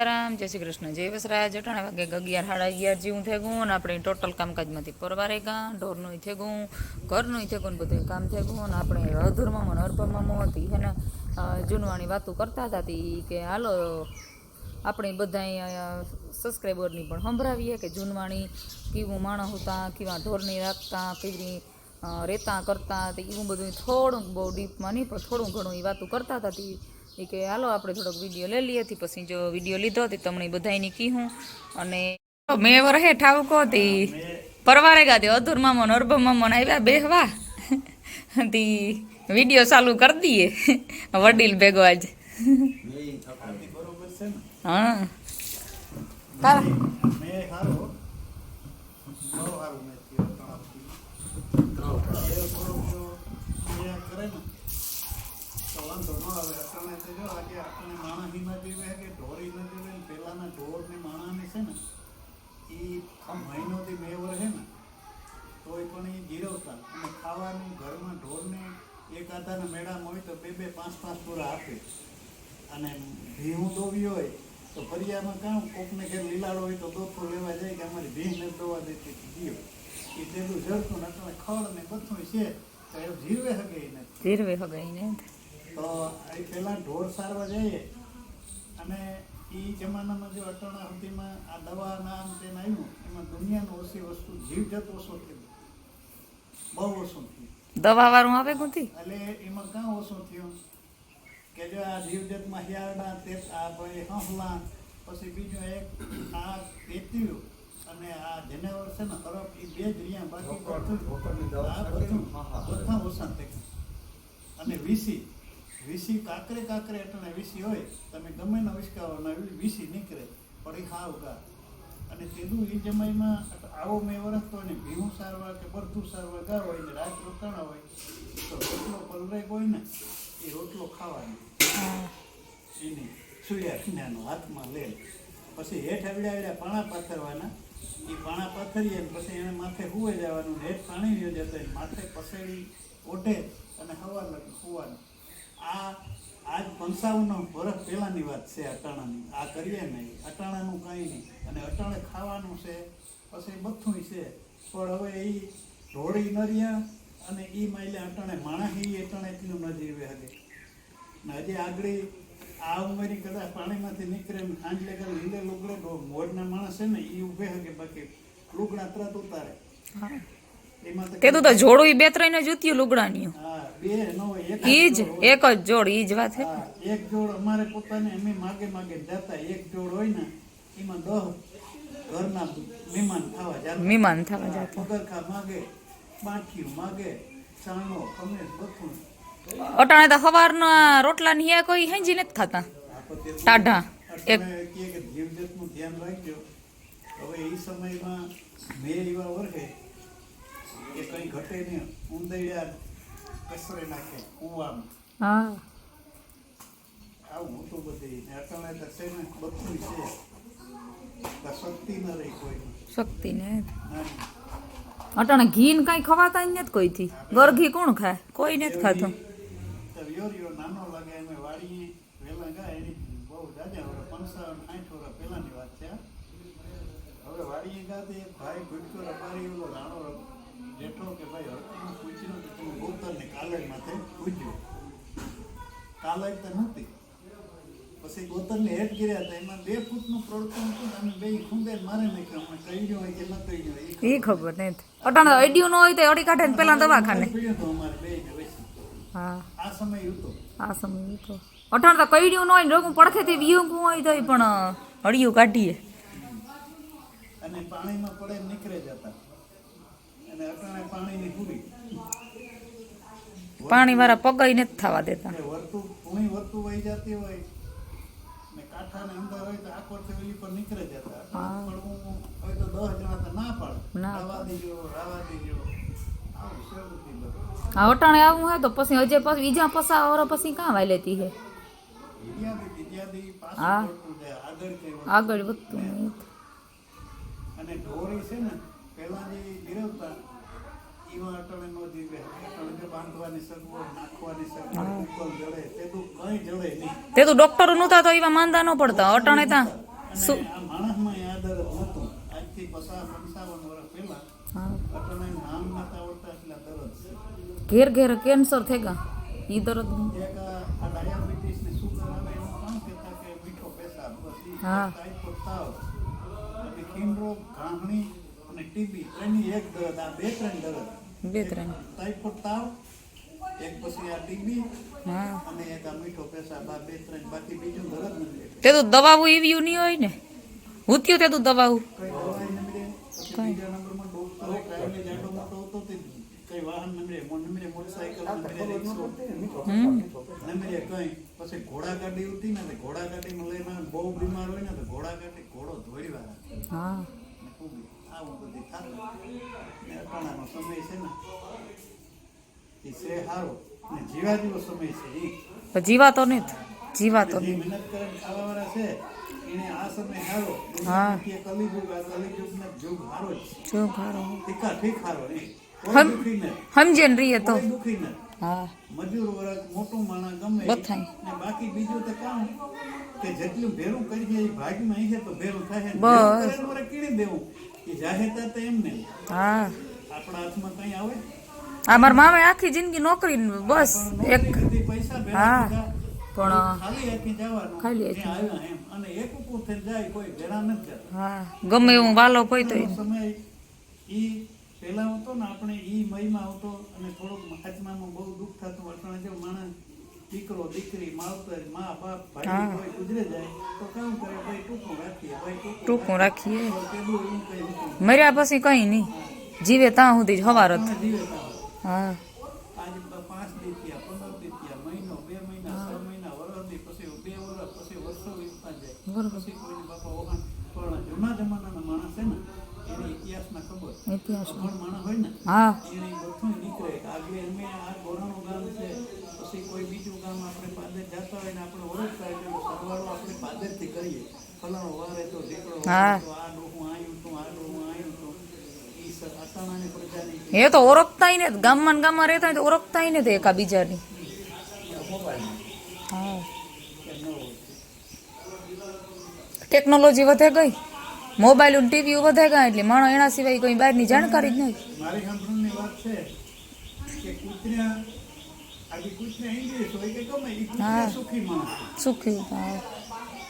રામ જય શ્રી કૃષ્ણ જય વસરાજ. અટાણા વાગે અગિયાર સાડા અગિયાર જેવું થઈ ગયું અને આપણે ટોટલ કામકાજમાંથી પરવારે ગયા ઢોરનું થઈ ગયું ઘરનું થઈ ગયું ને બધું કામ થઈ ગયું અને આપણે અધુરમાં મને અર્પમાં હતી. હે ને અ, જૂનવાણી વાતો કરતા હતા તી કે હાલો આપણે બધા સબસ્ક્રાઈબરની પણ સંભળાવીએ કે જૂનવાણી કેવું માણસ હતા કેવા ઢોરની રાખતા કેવી અ, રેતા કરતા તે એવું બધું થોડુંક બહુ ડીપમાં નહીં પણ થોડું ઘણું એ વાતો કરતા હતા તી. એ કે, હાલો, આપણે થોડોક વીડિયો લઈ લઈએ. હતી પછી જો વીડિયો લીધો હતી તમને બધાની કીધું અને મેં વરહે ઠાવકો હતી પરવારે ગાતી અધુર મામો અરબમ મામો આવ્યા બેહવા. તી વીડિયો ચાલુ કરી દઈએ. વડીલ ભેગો આજ. બરોબર છે ને હા. તારા. મેં હારો બહુ હારું મેં થયો તણાવથી. એ થોડોક જો એ કરે ને તો વાંધો ન આવે અટાણે તો જો આજે આપણે માણસી કે ઢોરી નથી જીવે ને પેલાના ઢોર ને માણસને છે ને એ આ મહિનોથી મેવર છે ને, તોય પણ એ જીરવતા. અને ખાવાનું ઘરમાં ઢોરને એક આધાના મેળામાં હોય તો બે બે પાંચ પાંચ પૂરા આપે. અને ભીહું દોવી હોય તો ફરિયામાં કામ, કોકને ઘેર લીલાડો હોય તો દોથો લેવા જાય કે અમારી ભીહને દોવા દેતી હતી એ તેલું જળતું ને ખડ ને બધું છે, તો એ જીરવે હગે જીરવે ધીરવે હગાઈને તો એ પહેલાં ઢોર સારવા જઈએ. અને એ જમાનામાં જે અટાણા સુધીમાં આ દવા નામ તેને આવ્યું એમાં દુનિયાનું ઓછી વસ્તુ જીવજત ઓછો થયો. બહુ ઓછું થયું. દવા વાળું આવે ગુંથી એટલે એમાં કાં ઓછો થયો? કે જો આ જીવજતમાં હિયારડા તે આ ભાઈ હંસલા પછી બીજું એક આ પેટ્યું અને આ જનેવર છે ને તરફ એ બે જ રહ્યા બાકી બધું બધા ઓછા થઈ અને વીસી. વીસી કાકરે કાકરે એટલે વીસી હોય, તમે ગમે ના વિસકાવાના વીસી નીકળે, પણ એ હાવ ગા અને તેનું એ જમાઈમાં આવો મેં વરસતો ને ભીહું સારવાર કે બરતું સારવાર ગા હોય ને રાત રોકાણા હોય, તો રોટલો પલરેક હોય ને, એ રોટલો ખાવાનો. એની સુયા ખીનાનો હાથમાં લે. પછી હેઠ આવડ્યા આવડ્યા પાણા પાથરવાના એ પાણા પાથરીએ ને પછી એને માથે હુવે જવાનું હેઠ પાણી રહ્યો જતો એને માથે પસેડી ઓઢે અને હવા લગ, હોવાનું. આ આજ પંચાવન વર્ષ પહેલાંની વાત છે અટાણાની. આ કરીએ નહીં. અટાણાનું કંઈ નહીં. અને અટાણે ખાવાનું છે, પછી બધું છે. પણ હવે એ ઢોળી નરિયા અને એ માઇલે અટાણે માણસ એ અટાણે એટલું ન જીવે હગે ને હજી આગળ આ ઉંમરી કદાચ પાણીમાંથી નીકળે ને આંજલે કર લીલે લુગડો મોરના માણસ છે ને એ ઊભે હગે બાકી લુગડા તરત ઉતારે. તો તે જોડું ઈ બે ત્રણ લુગડાની. ઈ જ જોડ ઈજ એક જ જોડ ઈ જ વાત હા, એક જોડ અમારે પોતાને અમે માગે માગે જતા એક જોડ હોય ને એમાં દહ ઘરના મહેમાન થવા જતા. મહેમાન થવા જતા. પગરખા માગે બાંઠિયું માગે ચાણો ખમીર બધું અટાણે તો સવારના રોટલા ની કોઈ હેંજી નથી ખાતા. ટાઢા. એક જીવજંતનું ધ્યાન રાખજો. હવે એ સમયમાં મેં એવા કે કઈ ઘટે નહીં. ઉંદૈયા કસરે નાખે કૂવામાં. હા. આવું મોટું બધી અટાણે તો છે ને બધું છે. શક્તિ ન રહી કોઈ. શક્તિ ને અટાણે ઘી ને કઈ ખવાતા નથી કોઈથી. ગર ઘી કોણ ખાય? કોઈ નથી ખાતું. નાનો લાગે અમે વાડીએ વેલા ગાય એની બહુ જાજા હવે પંચાવન સાઠ વર્ષ પહેલાની વાત છે. હવે વાડીએ એક ભાઈ ગુટકો રપારી એવો રાણો જેઠો કે ભાઈ હરકું પૂછ્યું કે તમે ગોતરને કાલે માથે પૂછ્યું. કાલે તો નહોતી પછી ગોતરને હેઠ ગીર્યા હતા. એમાં બે ફૂટનું પડતું હતું ને અમે બે ખુંદે મારે નાખ્યું. અમને કહી ગયો હોય કે ન કહી ગયો એ ખબર નથી અટાણે તો અડ્યું ન હોય તો અડી કાઢે ને પેલા દવાખાને. પીડ્યું હતું અમારે હા. આ સમય હતો. આ સમય તો અટાણે તો કઈડ્યું ન હોય ને રોગું પડખેથી વિયું હોય તો પણ હળિયું કાઢીએ. અને પાણીમાં પડે નીકળે જતા. અને અટાણે પાણીની પૂરી પાણી વાળા પગાઈ નથી થવા દેતા. એટલે વર્તું પૂણી વર્તું વહી જતી હોય. ને કાંઠાને અંદર હોય તો આકોરથી ઓલી પર નીકળે જતા. હા. પડવું હોય તો દસ જણા તો ના પાડે. ના રાવા દેજો રાવા દેજો. આવું છે બધું બધું. આ અટાણે આવું હોય તો પછી હજે પછી બીજા પસા વર પછી કાં વાય લેતી હે? વિદ્યાથી વિદ્યાથી હા. પાછું પડતું જાય આગળ કઈ વસ્તુ. આગળ વધતું નહીં અને ઢોરી છે ને પહેલા જે ગીરવતા. નો જીવે અટાણે બાંધવાની સગવડ નાખવાની સગવડ ઉપર જડે તે તો કઈ જડે નહીં. તે તો ડોક્ટરો નહોતા તો એવા માંદા ન પડતા અટણે તા. હા શું? અને આ માણસમાં યાદ જ આજથી પચાસ પંચાવન વર્ષ પહેલા હા. નામ નતા આવડતા એટલે દરદ ઘેર ઘેર કેન્સર થઈ ગયા ઈ દરદ એક આ ડાયાબિટીસ ને સુગર આવે એનું કામ કહેતા કે મીઠો પેશાબ? બસ હા. તાવ. અને ઘાંઘણી ટીબી ત્રણની એક દરદ આ બે ત્રણ દરદ બે ત્રણ ટાઈફોઈડ એક પછી આ ટીબી હા. અને એક આ મીઠો પેશાબ આ બે ત્રણ બાકી બીજું દરદ નથી તે તો દવાઓ એવી નહીં હોય ને? હું થયું તે તો દવાઓ. કઈ દવાઈ ન મળે પછી હતો ન ઘોડા ગાડી હતી ને ઘોડા લઈને બહુ બીમાર હોય ને તો ઘોડા ગાડી ઘોડો ધોઈ વાળા. હા. આવું બધી થતું. ને અટાણાનો સમય છે ને એ છે સારો ને જીવા જેવો સમય છે ઈ. પણ જીવાતો નહીં જીવાતો જે નહીં. મહેનત કરે ખાવાવાળા છે એને આ સમય હારો. હા. કે કલિયુગ આ કલિયુગનો યુગ સારો જ છે. જો હારો. ઠીક ઠીક હારો નહીં. સમજે ને રહીએ તો. દુખી નહીં. હા. મજૂર વર્ગ મોટું માણસ ગમે. ને બાકી બીજું તો કામ કે જેટલું ભેરું કરીએ જાય ભાગમાં અહીં છે તો ભેરું થાય. બસ. ભેરું કરેલું દેવું. એ જાહેરતા તો એમ ને હા. આપણા હાથમાં કઈ આવે? આ મારા મામે આખી જિંદગી નોકરી બસ. એક પૈસા હા. પણ ખાલી અને એક જાય કોઈ નથી હા. ગમે એવું વાલો કોઈ તો સમય ઈ પહેલા હતો ને આપણે ઈ મહિમાં આવતો અને થોડોક આત્મામાં બહુ દુઃખ થતું અટાણે જો માણસ દીકરો દીકરી માવતર મા બાપ ભાઈ કોઈ ગુજરે જાય તો કામ કરે ભાઈ ટૂંકું રાખીએ ભાઈ ટૂંકું રાખીએ. કઈ મર્યા પછી કઈ નહીં. જીવે ત્યાં સુધી હવાર જીવે હા. આજે પાંચ દી થયા પંદર દી થયા મહિનો બે મહિના છ મહિના વર્ષ દી પછી બે વરસ પછી વર્ષો વીતતા જાય. પછી કોઈને બાપા વખાણ પણ જૂના જમાનાના માણસ છે ને હા. કોઈ બીજું ગામ આપણે પાદર જતા હોય ને આપણે સરવાળો આપણે પાદરથી કરીએ. ફલાણો વારે તો આ તું આ તું. એ તો ઓળખતા ને ગામમાં ગામમાં રહેતા હોય તો ઓળખતા ને એકા બીજાની હા. ટેકનોલોજી વધે ગઈ? મોબાઈલ અને ટીવી વધે ગયા એટલે માણસ એના સિવાય કોઈ બહારની જાણકારી જ નહીં. મારી સાંભળવાની વાત છે કે કૂતરા આજે કૂતરા ઇંગ્લિશ હોય કે ગમે એ કૂતરા. સુખી માણસ સુખી હા.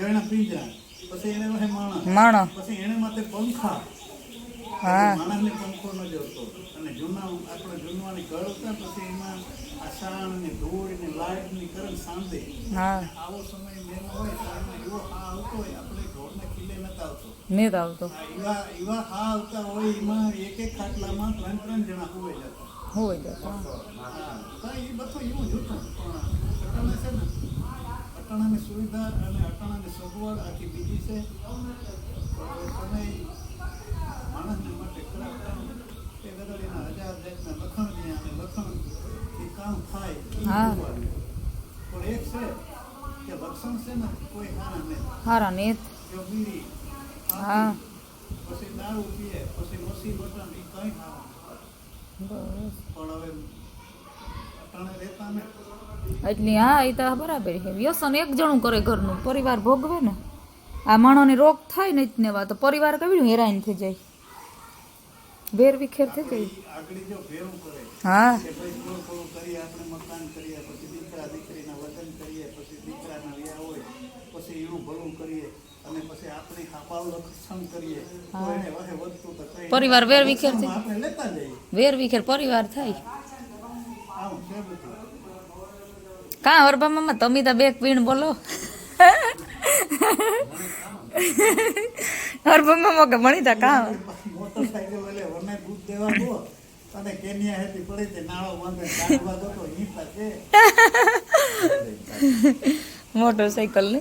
એના પિંજરા પછી એને વહે માણસ માણો પછી એને માથે પંખા. હા. માણસને પંખો ન જોતો. અને જૂના આપણે જૂનવાની ઘર પછી એમાં આસાણ ને ધૂળ ને લાઈટની કરંટ સાંધે. હા. આવો સમય મેનો હોય તો એવો આવતો હોય આપણે નતા આવતો. નહીં આ એવા હા આવતા હોય એમાં એક એક ખાટલામાં ત્રણ ત્રણ જણા જતા. હોય જતો. હા તો એ બધું એવું જ હતું. પણ છે ને અટાણાની સુવિધા અને અટાણાની સગવડ આખી બીજી છે. સમય માણસને માટે ખરાબ કામ એ ગદડીના હજાર જાતના લખણ દે અને લખણ એ કામ થાય. પણ એક છે કે લક્ષણ છે ને કોઈ હારા નહીં. હારા ને જો બીડી હા. પછી દારૂ પીએ પછી મસી બટન એ બસ. પણ હવે અટાણે રહેતા ને. એટલે હા એ તો બરાબર છે. વ્યસન એક જણું કરે ઘરનું પરિવાર ભોગવે ને. આ માણોને રોગ થાય ને જ ને વાત તો પરિવાર કેવી હેરાન થઈ જાય? વેર વિખેર થઈ કરે હા. પરિવાર વેર વિખેર વેર વિખેર પરિવાર થાય. કાં હરબા મામા, તમે તો બે પીણ બોલો? હરબા મામા કે મણી તા કાં? એટલે દૂધ દેવા ગયો અને કેનિયા હેતી પડી તે નાળો વાંધે કાઢવા ગયો તો છે. મોટરસાઇકલ ને?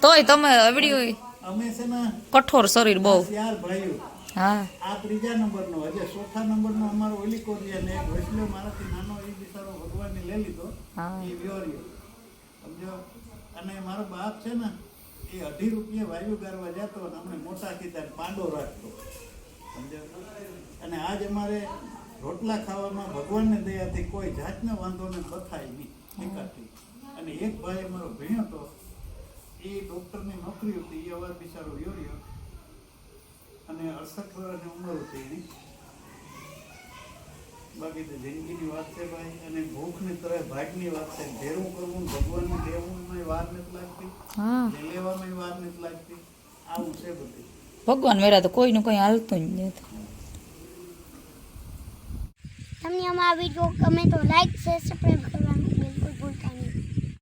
તોય તમે અવડી અમે છે ને કઠોર શરીર બહુ. ચાર ભાઈઓ હા. આ ત્રીજા નંબરનો હજે ચોથા નંબરનો અમારો ઓલી કોરિયા ને એક વૈષ્ણવ મારાથી નાનો એ બિચારો ભગવાનને લઈ લીધો. એ વ્યોર્યો સમજો? અને મારો બાપ છે ને એ અઢી રૂપિયા વાયુ ગારવા જતો અને અમને મોટા કીધા પાંડો રાખતો. અને આજ અમારે રોટલા ખાવામાં ભગવાનને દયાથી કોઈ જાતનો વાંધો ને બથાય નહીં એકાથી અને એક ભાઈ અમારો ભણ્યો હતો, એ ડૉક્ટરની નોકરી હતી, એ અવાર બિચારો યોર્યો અને અડસઠ વર્ષની ઉંમર હતી એની. બાકી તો જિંદગીની વાત છે ભાઈ અને ભૂખની તરફ ભાગની વાત છે. ભેરું કરવું ને ભગવાનને દેવું વાર નથી લાગતી હા. લેવામાં વાર નથી લાગતી. આવું છે બધું. ભગવાન મેરા તો કોઈનું કંઈ હાલતું જ નથી. તમને અમારા વીડિયો ગમે તો લાઈક શેર સબસ્ક્રાઈબ